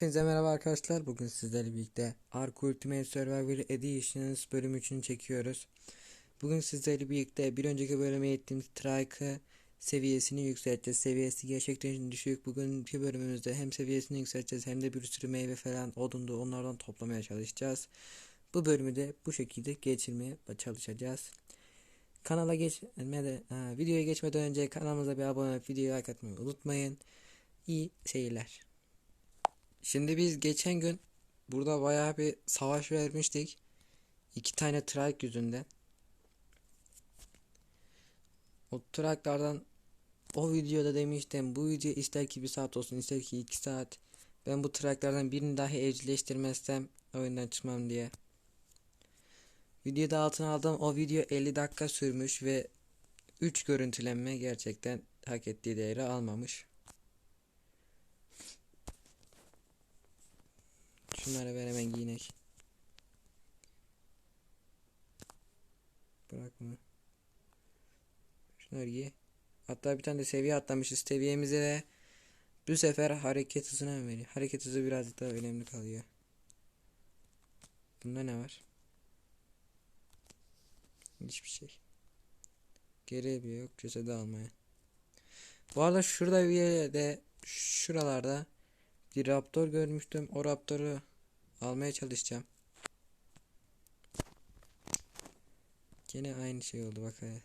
Hepinize merhaba arkadaşlar. Bugün sizlerle birlikte Ark Ultimate Survivor Editions bölüm 3'ünü çekiyoruz. Bugün sizlerle birlikte bir önceki bölüme ettiğimiz Trike'ı seviyesini yükselteceğiz. Seviyesi gerçekten düşük. Bugünkü bölümümüzde hem seviyesini yükselteceğiz hem de bir sürü meyve falan odundu onlardan toplamaya çalışacağız. Bu bölümü de bu şekilde geçirmeye çalışacağız. Kanala geçmeden, ha, videoya geçmeden önce kanalımıza bir abone olup videoyu like atmayı unutmayın. İyi seyirler. Şimdi biz geçen gün burada bayağı bir savaş vermiştik. İki tane trike yüzünden. O trike'lardan o videoda demiştim bu video ister ki bir saat olsun ister ki iki saat. Ben bu trike'lardan birini dahi evcilleştirmezsem oyundan çıkmam diye. Videoda altına aldım o video 50 dakika sürmüş ve 3 görüntülenme gerçekten hak ettiği değeri almamış. Şunları ver hemen giyinek. Bırakma. Şunları giy. Hatta bir tane de seviye atlamışız. Seviyemize de bu sefer hareket hızına mı veriyor? Hareket hızı birazcık daha önemli kalıyor. Bunda ne var? Hiçbir şey. Geri bir yok. Cesedi almaya. Bu arada şurada bir yerde şuralarda bir raptor görmüştüm. O raptoru almaya çalışacağım. Gene aynı şey oldu bak hadi.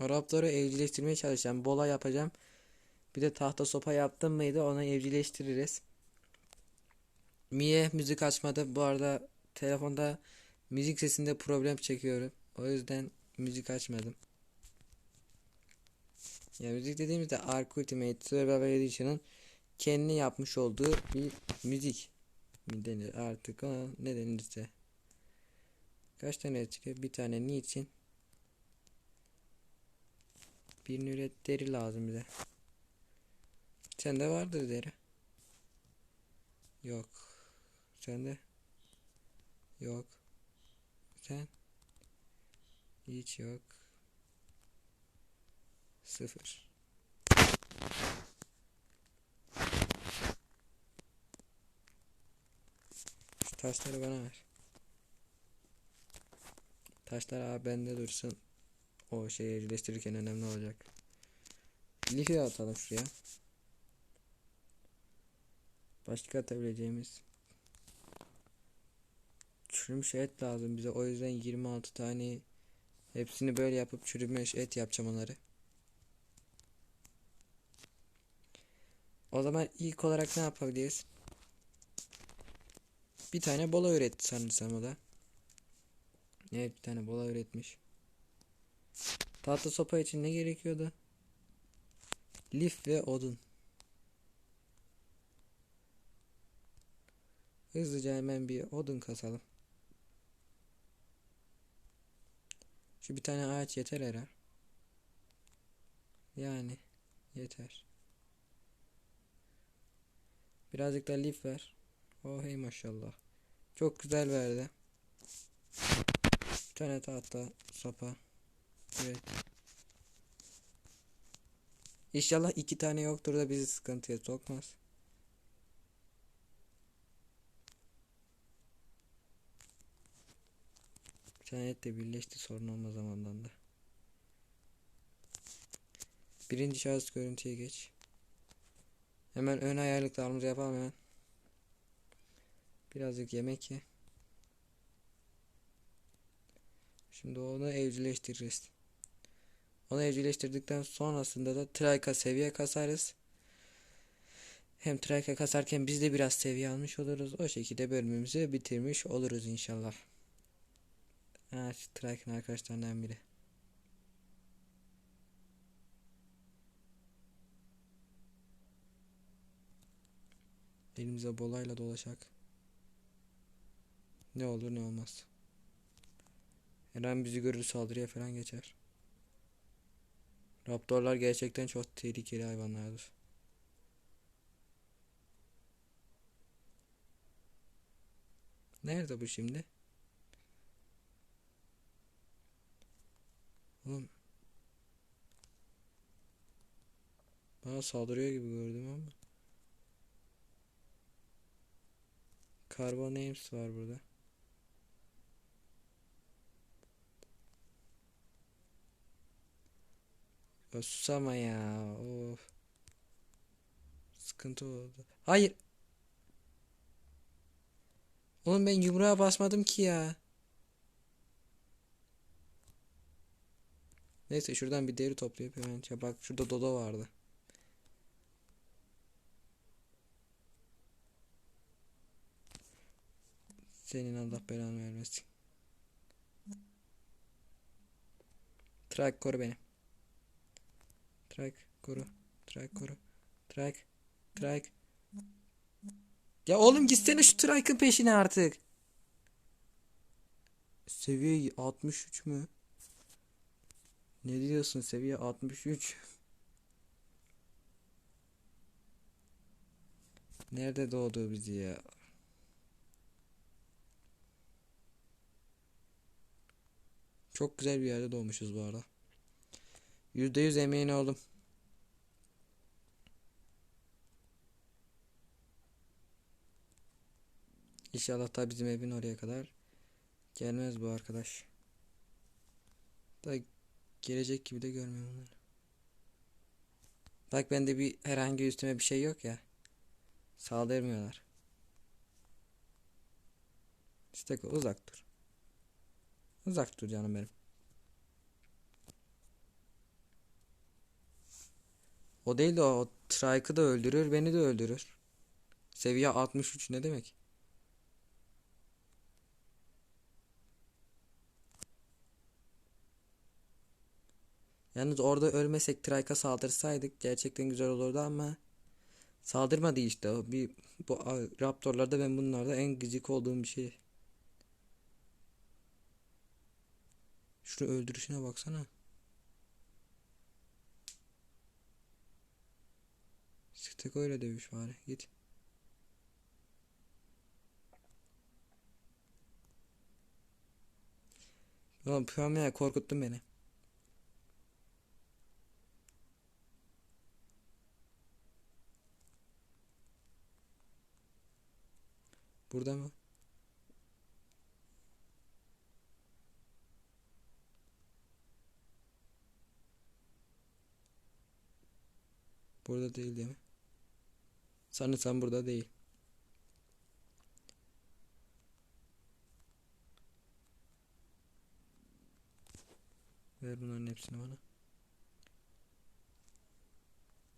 O raptoru evcilleştirmeye çalışacağım. Bola yapacağım. Bir de tahta sopa yaptım mıydı onu evcilleştiririz. Mie müzik açmadı. Bu arada telefonda müzik sesinde problem çekiyorum. O yüzden müzik açmadım. Ya müzik dediğimizde Ark Ultimate Survivor Edition'ın kendi yapmış olduğu bir müzik mi denir artık o ne denirse. Kaç tane çıkıyor? Bir tane niçin? Bir nüret deri lazım bize. Sende vardır deri. Yok. Sende? Yok. Sen? Hiç yok. Sıfır. Şu taşları bana ver. Taşlar abi bende dursun. O şeyi evcilleştirirken önemli olacak. Lifi atalım şuraya. Başka atabileceğimiz çürümüş et lazım bize. O yüzden 26 tane hepsini böyle yapıp çürümüş et yapacağım onları. O zaman ilk olarak ne yapabiliriz? Bir tane bola üretti sanırsam o da. Evet bir tane bola üretmiş. Tahta sopa için ne gerekiyordu? Lif ve odun. Hızlıca hemen bir odun kasalım. Şu bir tane ağaç yeter herhalde. Yani yeter. Birazcık da lif ver. Oh hey maşallah. Çok güzel verdi. Bir tane tahta sopa. Evet. İnşallah iki tane yoktur da bizi sıkıntıya sokmaz. De birleşti sorun olmaz zamandan da. Birinci şahıs görüntüye geç. Hemen ön ayarlıklarımızı yapalım hemen. Birazcık yemek ye. Şimdi onu evcilleştiririz. Onu evcilleştirdikten sonrasında da Trika seviye kasarız. Hem Trika kasarken biz de biraz seviye almış oluruz. O şekilde bölümümüzü bitirmiş oluruz inşallah. Ha şu arkadaşlarından biri. Elimize bolayla dolaşak. Ne olur ne olmaz. Her an bizi görür saldırıya falan geçer. Raptorlar gerçekten çok tehlikeli hayvanlardır. Nerede bu şimdi? Oğlum. Bana saldırıyor gibi gördüm ama. Carbon Ames var burada. Susama ya. Of. Sıkıntı oldu. Hayır. Oğlum ben yumruğa basmadım ki ya. Neyse şuradan bir deri toplayıp hemen bak şurada dodo vardı. Senin Allah belanı vermesin. Trak koru beni. Trak koru. Trak koru. Trak. Trak. Ya oğlum gitsene şu Trak'ın peşine artık. Seviye 63 mü? Ne diyorsun seviye 63? Nerede doğdu bizi ya? Çok güzel bir yerde doğmuşuz bu arada. %100 emeğin oldum. İnşallah da bizim evin oraya kadar gelmez bu arkadaş. Da gelecek gibi de görmüyorum onları. Bak bende bir herhangi üstüme bir şey yok ya. Saldırmıyorlar. İşte uzak dur. Uzak dur canım benim. O değil de o, o Trike'ı da öldürür, beni de öldürür. Seviye 63 ne demek? Yalnız orada ölmesek Trike'a saldırsaydık gerçekten güzel olurdu ama saldırmadı işte. Bir bu Raptorlarda ben bunlarda en gıcık olduğum bir şey. Şunu öldürüşüne baksana. Steko öyle dövüş bari. Git. Oğlum Piyamaya korkuttun beni. Burada mı? Burada değil değil mi? Sanırsam burada değil. Ver bunların hepsini bana.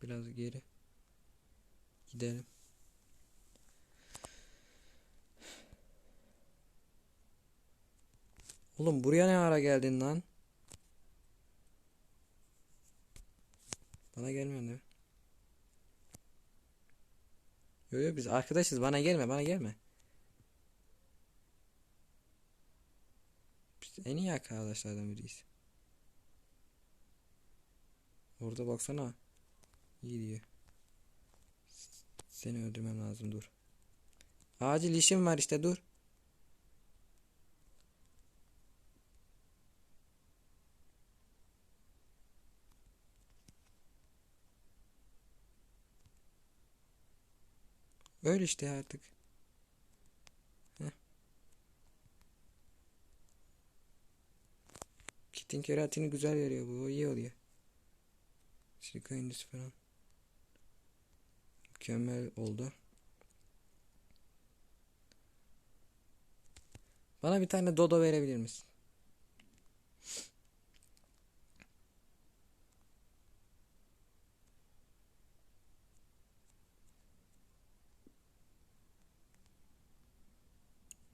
Biraz geri. Gidelim. Oğlum buraya ne ara geldin lan? Bana gelmiyorsun değil mi? Yo yo biz arkadaşız bana gelme bana gelme. Biz en iyi arkadaşlardan biriyiz. Orada baksana. İyi diyor. Seni öldürmem lazım dur. Acil işim var işte dur. Öyle işte artık. Heh. Kitin keratini güzel veriyor bu. iyi oluyor. Silika indisi falan. Mükemmel oldu. Bana bir tane dodo verebilir misin?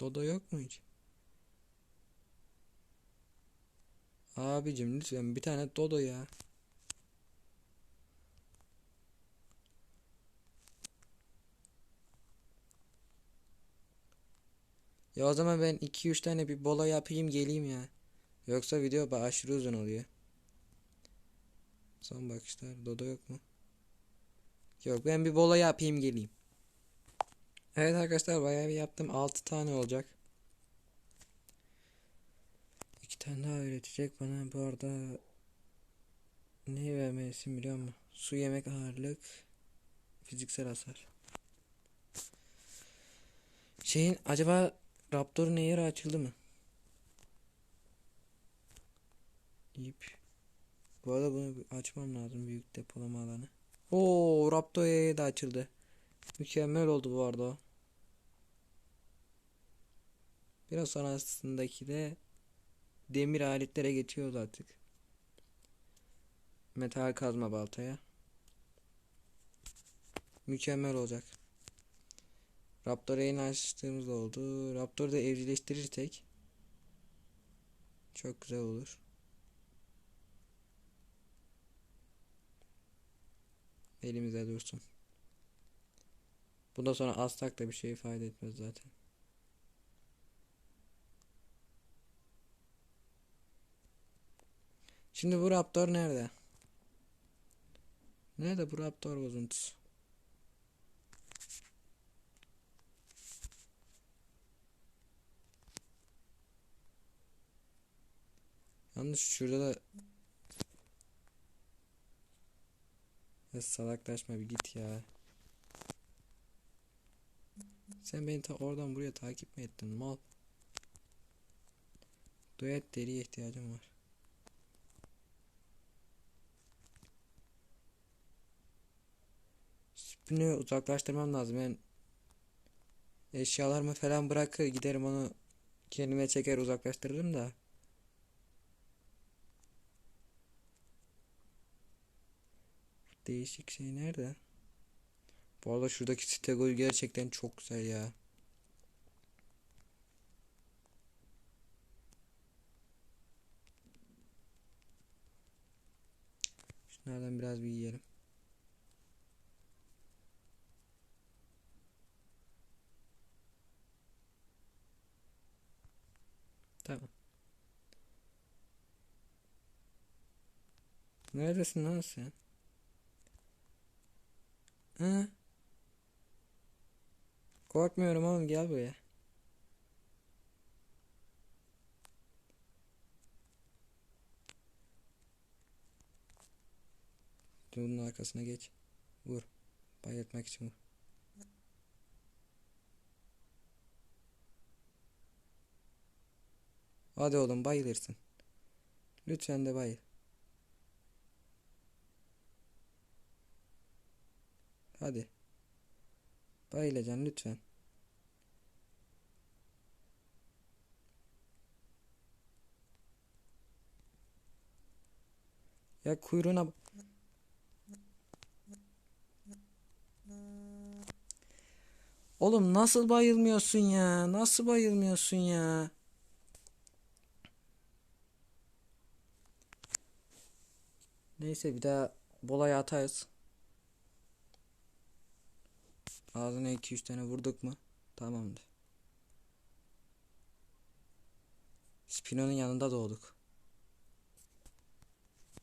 Dodo yok mu hiç? Abicim lütfen bir tane Dodo ya. Ya o zaman ben 2-3 tane bir bola yapayım geleyim ya. Yoksa video aşırı uzun oluyor. Son bakışlar. Dodo yok mu? Yok ben bir bola yapayım geleyim. Evet arkadaşlar bayağı bir yaptım. 6 tane olacak. 2 tane daha üretecek bana. Bu arada neyi vermelisin biliyor musun? Su yemek ağırlık. Fiziksel hasar. Şeyin acaba Raptor'un eğri açıldı mı? İp. Bu arada bunu açmam lazım büyük depolama alanı. Oo Raptor eğri de açıldı. Mükemmel oldu bu arada o. Biraz sonrasındaki de demir aletlere geçiyoruz artık. Metal kazma baltaya. Mükemmel olacak. Raptor'u yeni açtığımız oldu. Raptor'u da evcilleştirirsek çok güzel olur. Elimizde dursun. Bundan sonra astak da bir şey ifade etmez zaten. Şimdi bu Raptor nerede? Nerede bu Raptor bozuntusu? Yalnız şurada da ya salaklaşma bir git ya. Sen beni ta oradan buraya takip mi ettin mal? Duyet deriye ihtiyacım var. Spin'i uzaklaştırmam lazım. Ben eşyalarımı falan bırakır giderim onu kendime çeker uzaklaştırırım da. Değişik şey nerede? Bu arada şuradaki stegol gerçekten çok güzel ya. Şunlardan biraz bir yiyelim. Tamam. Neredesin lan sen? Ha? Korkmuyorum oğlum gel buraya. Bunun arkasına geç. Vur. Bayıltmak için vur. Hadi oğlum bayılırsın. Lütfen de bayıl. Hadi. Bayılacaksın lütfen. Ya kuyruğuna Oğlum nasıl bayılmıyorsun ya? Nasıl bayılmıyorsun ya? Neyse bir daha bolaya atarız. Ağzına 2-3 tane vurduk mu? Tamamdır. Spino'nun yanında doğduk.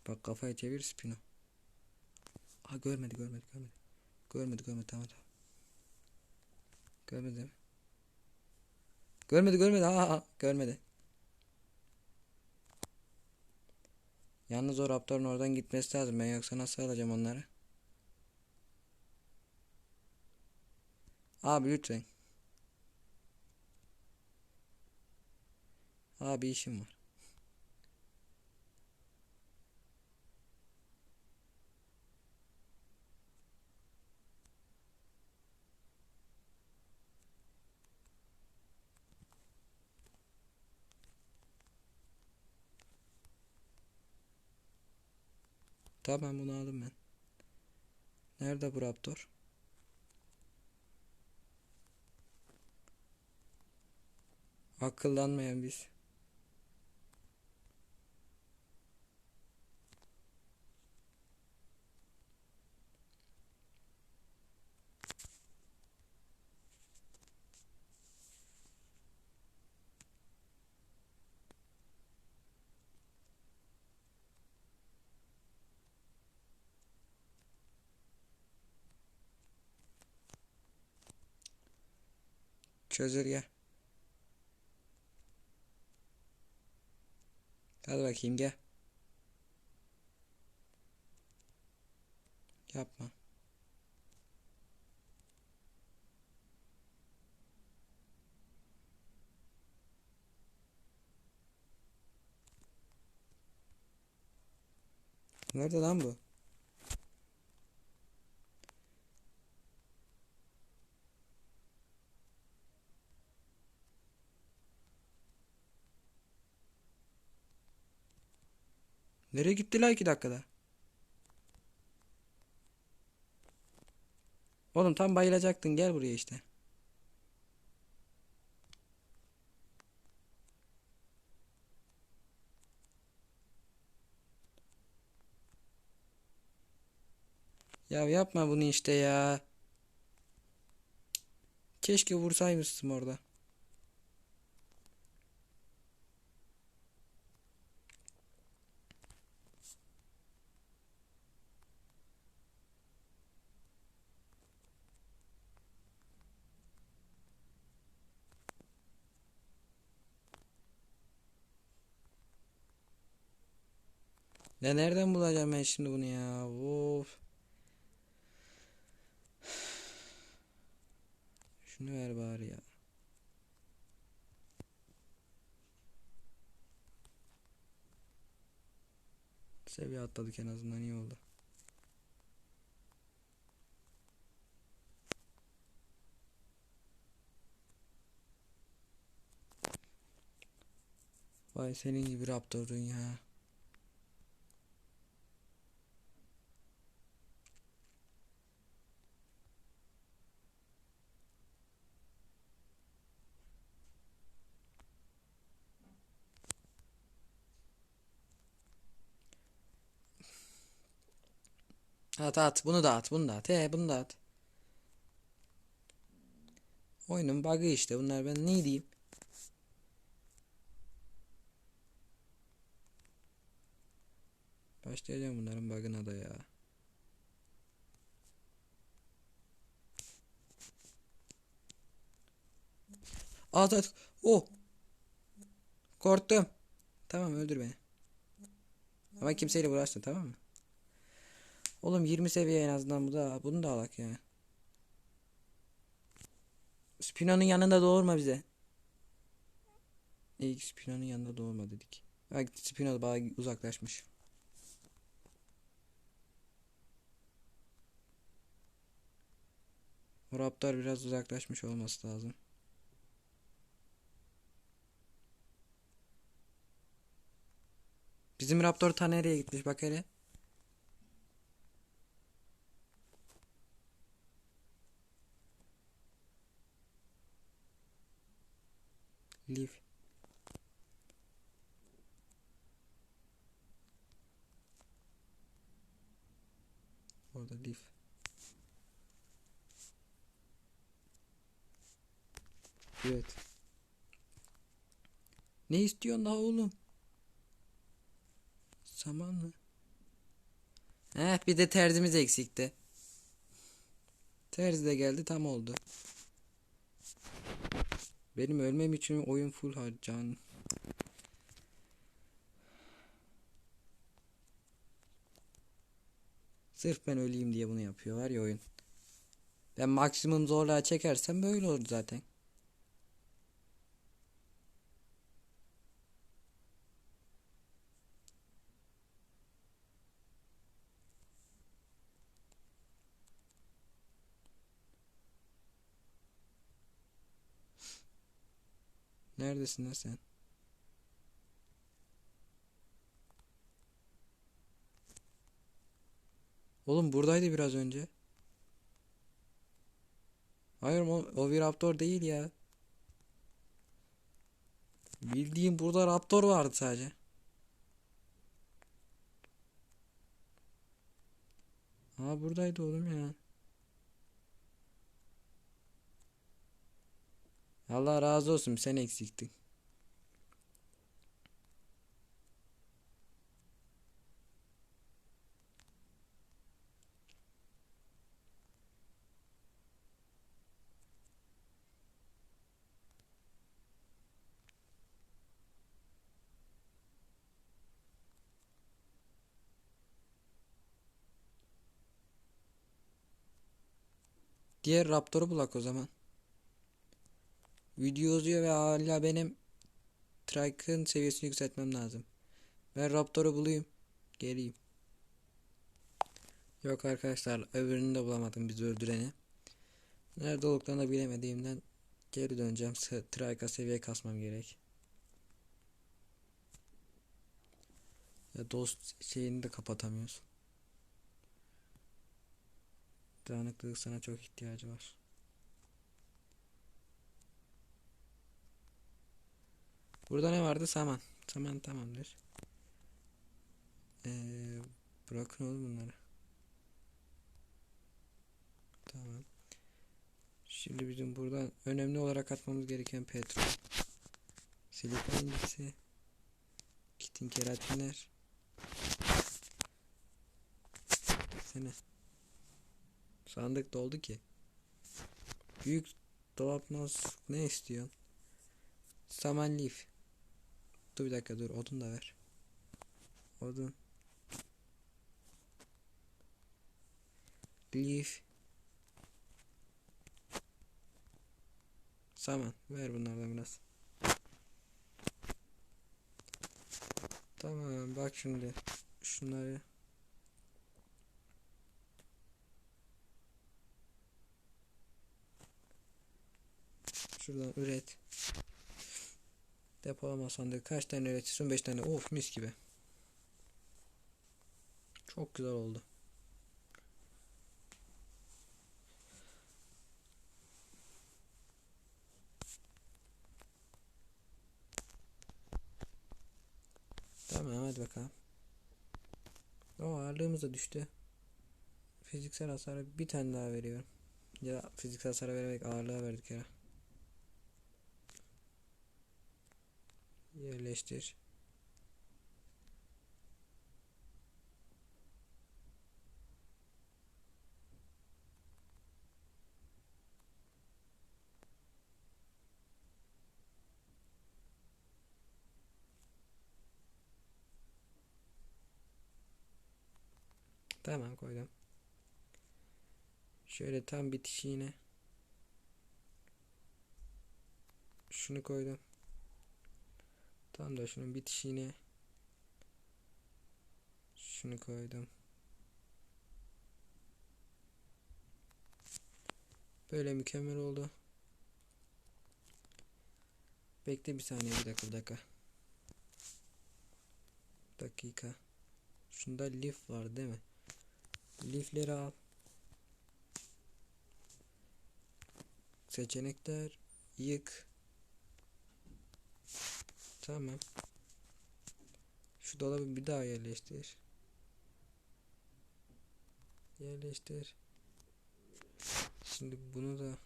Bak kafayı çevir Spino. Aa görmedi görmedi görmedi. Görmedi görmedi tamam tamam. Görmedi mi? Görmedi görmedi aa, aa görmedi. Yalnız o Raptor'un oradan gitmesi lazım. Ben yoksa nasıl alacağım onları? Abi lütfen. Abi işim var. Tamam bunu aldım ben. Nerede bu Raptor? Akıllanmayan biz. Çözülge. Hadi bakayım gel. Yapma. Nerede lan bu? Nereye gitti la iki dakikada? Oğlum tam bayılacaktın gel buraya işte. Ya yapma bunu işte ya. Keşke vursaymışsın orada. Ya nereden bulacağım ben şimdi bunu ya? Of. Şunu ver bari ya. Seviye atladık en azından iyi oldu. Vay senin gibi Raptor'un ya. At at bunu da at bunu da at he bunu da at. Oyunun bug'ı işte bunlar ben ne diyeyim. Başlayacağım bunların bug'ına da ya. At at. Oh. Korktum. Tamam öldür beni. Ama kimseyle uğraşma tamam mı? Oğlum 20 seviye en azından bu da bunu da alak ya. Spino'nun yanında doğurma bize. İyi Spino'nun yanında doğurma dedik. Bak Spino bayağı uzaklaşmış. Raptor biraz uzaklaşmış olması lazım. Bizim Raptor ta nereye gitmiş bak hele. Leaf. Orada leaf. Evet. Ne istiyorsun daha oğlum? Saman mı? Eh bir de terzimiz eksikti. Terzi de geldi tam oldu. Benim ölmem için oyun full harcan. Sırf ben öleyim diye bunu yapıyorlar ya oyun. Ben maksimum zorluğa çekersem böyle olur zaten. Neredesin lan sen? Oğlum buradaydı biraz önce. Hayır o, o bir raptor değil ya. Bildiğim burada raptor vardı sadece. Aa buradaydı oğlum ya. Allah razı olsun sen eksiktin. Diğer raptoru bulak o zaman. Video uzuyor ve hala benim Trike'ın seviyesini yükseltmem lazım. Ben Raptor'u bulayım. Geleyim. Yok arkadaşlar öbürünü de bulamadım bizi öldüreni. Nerede olduklarını bilemediğimden geri döneceğim. Trike'a seviye kasmam gerek. Ya dost şeyini de kapatamıyoruz. Dağınıklık sana çok ihtiyacı var. Burada ne vardı? Saman. Saman tamamdır. Ee, bırakın oğlum bunları. Tamam. Şimdi bizim buradan önemli olarak atmamız gereken petrol. Silikon incisi. Kitin keratinler. Sene. Sandık doldu ki. Büyük dolap nasıl ne istiyorsun? Saman leaf. Dur bir dakika dur odun da ver. Odun. Leaf. Saman ver bunlardan biraz. Tamam bak şimdi şunları şuradan üret. Depolama sandığı kaç tane üretirsin? 5 tane. Of mis gibi. Çok güzel oldu. Tamam hadi bakalım. O ağırlığımız da düştü. Fiziksel hasarı bir tane daha veriyorum. Ya fiziksel hasara vererek ağırlığa verdik ya. Yerleştir. Tamam koydum. Şöyle tam bitişiğine. Şunu koydum. Tam da şunun bitişiğine. Şunu koydum. Böyle mükemmel oldu. Bekle bir saniye bir dakika bir dakika. Dakika. Şunda lif var değil mi? Lifleri al. Seçenekler yık. Tamam. Şu dolabı bir daha yerleştir. Yerleştir. Şimdi bunu da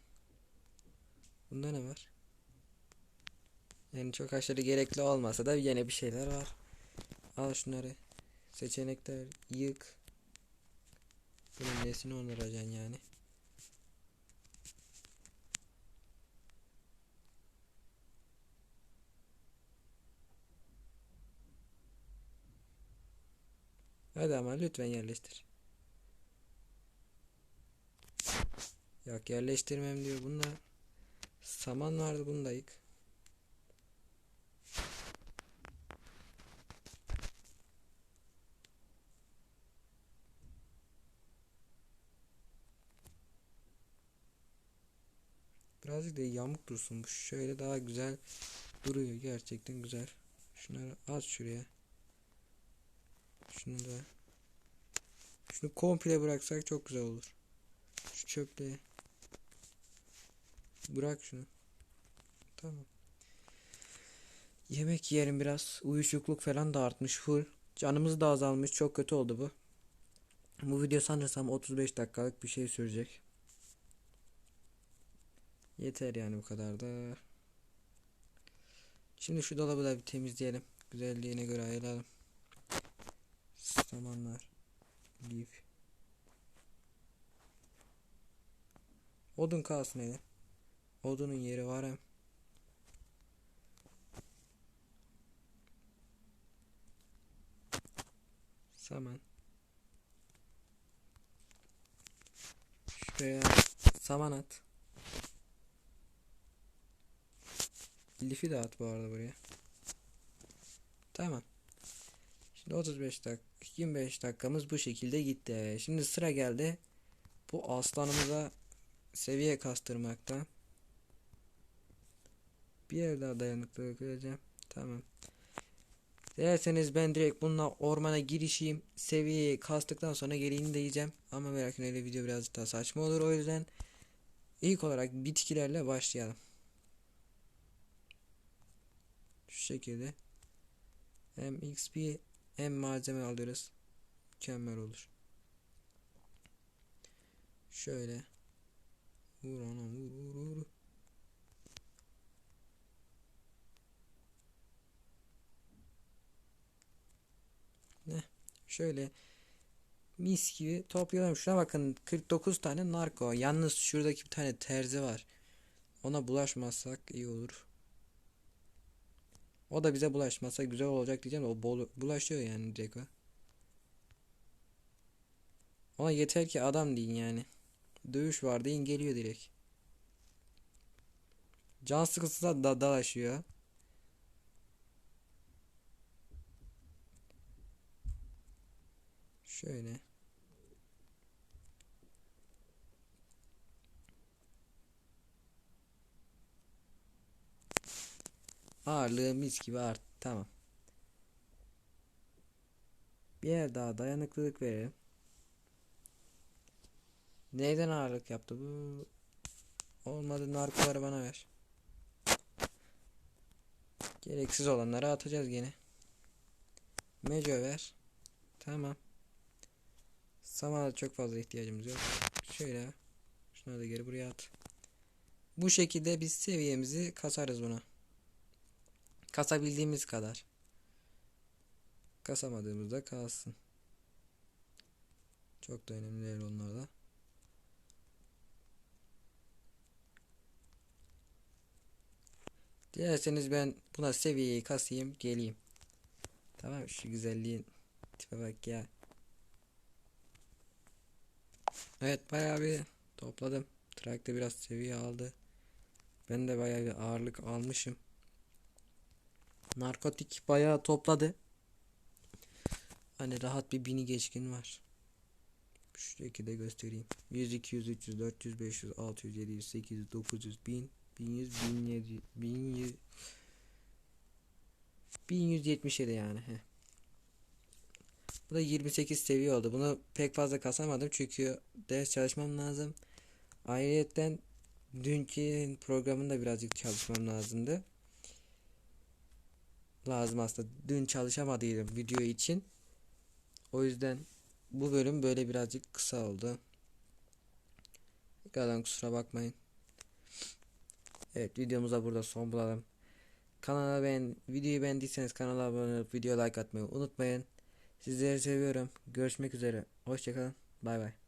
Bunda ne var? Yani çok aşırı gerekli olmasa da yine bir şeyler var. Al şunları. Seçenekler yık. Bunun nesini onaracaksın yani. Hadi ama lütfen yerleştir. Yok yerleştirmem diyor. Bunda saman vardı bunu da yık. Birazcık da yamuk dursun bu. Şöyle daha güzel duruyor. Gerçekten güzel. Şunları az şuraya. Şunu da. Şunu komple bıraksak çok güzel olur. Şu çöple. Bırak şunu. Tamam. Yemek yiyelim biraz. Uyuşukluk falan da artmış full. Canımız da azalmış. Çok kötü oldu bu. Bu video sanırsam 35 dakikalık bir şey sürecek. Yeter yani bu kadar da. Şimdi şu dolabı da bir temizleyelim. Güzelliğine göre ayıralım. Samanlar. Leaf. Odun kalsın hele. Odunun yeri var hem. Saman. Şuraya Saman at. Lifi de at bu arada buraya. Tamam. Şimdi 35 dakika 25 dakikamız bu şekilde gitti. Şimdi sıra geldi. Bu aslanımıza seviye kastırmakta. Bir yer daha dayanıklılık vereceğim. Tamam. Dilerseniz ben direkt bununla ormana girişeyim. Seviyeyi kastıktan sonra geleyim diyeceğim. Ama merak etmeyin video birazcık daha saçma olur. O yüzden ilk olarak bitkilerle başlayalım. Şu şekilde. Hem XP hem malzeme alıyoruz. Mükemmel olur. Şöyle. Vur anam vur vur vur. Ne? Şöyle mis gibi topluyorum. Şuna bakın 49 tane narko. Yalnız şuradaki bir tane terzi var. Ona bulaşmazsak iyi olur. O da bize bulaşmazsa güzel olacak diyeceğim. O bol bulaşıyor yani direkt o. Ona yeter ki adam deyin yani. Dövüş var deyin geliyor direkt. Can sıkıntısı da da dalaşıyor. Şöyle. Ağırlığı mis gibi art. Tamam. Bir yer daha dayanıklılık verelim. Neyden ağırlık yaptı bu? Olmadı narkoları bana ver. Gereksiz olanları atacağız gene. Meco ver. Tamam. Samana çok fazla ihtiyacımız yok. Şöyle. Şunları da geri buraya at. Bu şekilde biz seviyemizi kasarız buna. Kasabildiğimiz kadar. Kasamadığımızda kalsın. Çok da önemli değil onlar da. Dilerseniz ben buna seviyeyi kasayım geleyim. Tamam şu güzelliğin tipe bak ya. Evet bayağı bir topladım. Traktör biraz seviye aldı. Ben de bayağı bir ağırlık almışım. Narkotik bayağı topladı. Hani rahat bir bini geçkin var. Şu şekilde göstereyim. 100, 200, 300, 400, 500, 600, 700, 800, 900, 1000, 1100, 1700, 1100, 1177 yani. Heh. Bu da 28 seviye oldu. Bunu pek fazla kasamadım çünkü ders çalışmam lazım. Ayrıca dünkü programında birazcık çalışmam lazımdı. Lazım aslında. Dün çalışamadıydım video için. O yüzden bu bölüm böyle birazcık kısa oldu. Tekrardan kusura bakmayın. Evet videomuza burada son bulalım. Kanala ben videoyu beğendiyseniz kanala abone olup video like atmayı unutmayın. Sizleri seviyorum. Görüşmek üzere. Hoşçakalın. Bay bay.